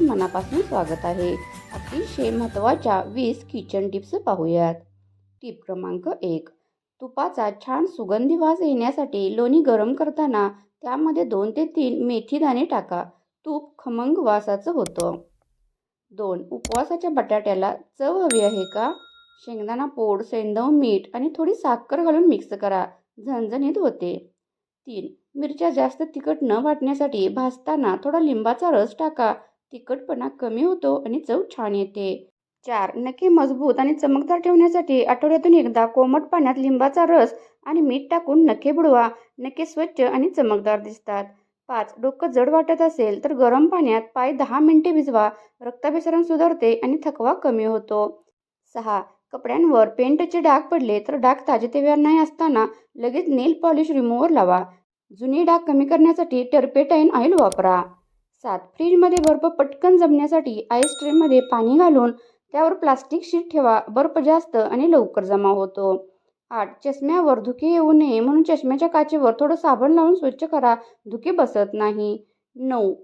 मनापासून स्वागत आहे. अतिशय महत्त्वाच्या वीस किचन टिप्स पाहूयात. टिप क्रमांक एक. तुपाचा छान सुगंधी वास येण्यासाठी लोणी गरम करताना त्यामध्ये दोन ते तीन मेथी दाणे टाका. तूप खमंग वासाचं होतं. दोन. उपवासाच्या बटाट्याला चव हवी आहे का? शेंगदाणा पोड सैंदव मीठ आणि थोडी साखर घालून मिक्स करा. झणझणीत होते. तीन. मिरच्या जास्त तिखट न वाटण्यासाठी भाजताना थोडा लिंबाचा रस टाका. तिखटपणा कमी होतो आणि चव छान येते. चार नखे मजबूत आणि चमकदार ठेवण्यासाठी आठवड्यातून एकदा कोमट पाण्यात लिंबाचा रस आणि मीठ टाकून नखे बुडवा. नखे स्वच्छ आणि चमकदार दिसतात. पाच डोकं जड वाटत असेल तर गरम पाण्यात पाय दहा मिनिटे भिजवा. रक्ताभिसरण सुधारते आणि थकवा कमी होतो. सहा कपड्यांवर पेंटचे डाग पडले तर डाग ताजेतेव्यार नाही असताना लगेच नेल पॉलिश रिमूव्हर लावा. जुनी डाग कमी करण्यासाठी टर्पेटाईन ऑइल वापरा. सात फ्रीजमध्ये बर्फ पटकन जमण्यासाठी आईस ट्रेमध्ये पाणी घालून त्यावर प्लास्टिक शीट ठेवा. बर्फ जास्त आणि लवकर जमा होतो. आठ चष्म्यावर धुके येऊ नये म्हणून चष्म्याच्या काचेवर थोडं साबण लावून स्वच्छ करा. धुके बसत नाही. नऊ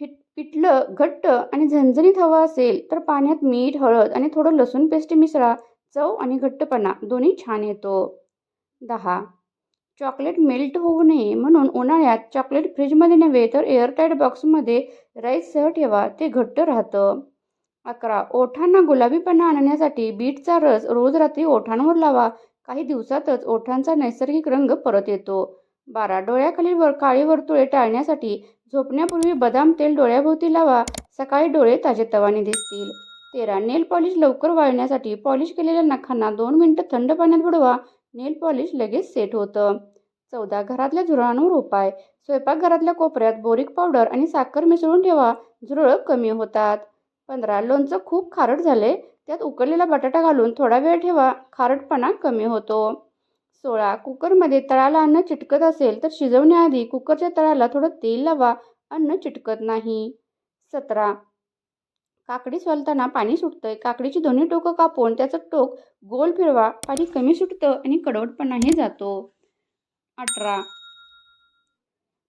फिट पिठलं घट्ट आणि झणझणीत हवं असेल तर पाण्यात मीठ हळद आणि थोडं लसूण पेस्ट मिसळा. चव आणि घट्टपणा दोन्ही छान येतो. दहा चॉकलेट मेल्ट होऊ नये म्हणून उन्हाळ्यात चॉकलेट फ्रीजमध्ये नव्हे तर एअरटाईट बॉक्समध्ये राईससह ठेवा ते घट्ट राहतं. अकरा. ओठांना गुलाबीपणा आणण्यासाठी बीटचा रस रोज रात्री ओठांवर लावा. काही दिवसातच ओठांचा नैसर्गिक रंग परत येतो. बारा. डोळ्याखालील वर काळी वर्तुळे टाळण्यासाठी झोपण्यापूर्वी बदाम तेल डोळ्याभोवती लावा. सकाळी डोळे ताजेतवाने दिसतील. तेरा. नेल पॉलिश लवकर वाळण्यासाठी पॉलिश केलेल्या नखांना दोन मिनटं थंड पाण्यात बुडवा. नेल पॉलिश लगेच सेट होतं. चौदा घरातल्या झुरळांवर उपाय. स्वयंपाकघरातल्या कोपऱ्यात बोरिक पावडर आणि साखर मिसळून ठेवा. झुरळं कमी होतात. पंधरा लोणचं खूप खारट झाले त्यात उकळलेला बटाटा घालून थोडा वेळ ठेवा. खारटपणा कमी होतो. सोळा कुकरमध्ये तळाला अन्न चिटकत असेल तर शिजवण्याआधी कुकरच्या तळाला थोडं तेल लावा. अन्न चिटकत नाही. सतरा काकडी सोलताना पाणी सुटतंय. काकडीची दोन्ही टोकं कापून त्याचं टोक गोल फिरवा. पाणी कमी सुटतं आणि कडवटपणाही जातो. अठरा.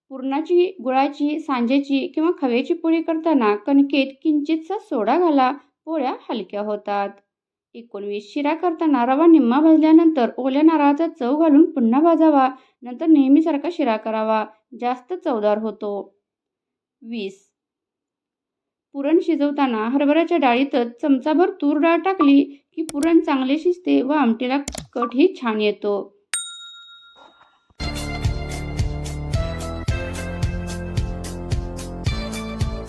पुरणाची गुळाची सांजेची किंवा खव्याची पोळी करताना कणकेत किंचितचा सोडा घाला. पोळ्या हलक्या होतात. एकोणवीस. शिरा करताना रवा निम्मा भाजल्यानंतर ओल्या नारळाचा चव घालून पुन्हा भाजावा. नंतर नेहमीसारखा शिरा करावा. जास्त चवदार होतो. वीस. पुरण शिजवताना हरभऱ्याच्या डाळीतच चमचाभर तूर डाळ टाकली की पुरण चांगले शिजते व आमटीला कटही छान येतो.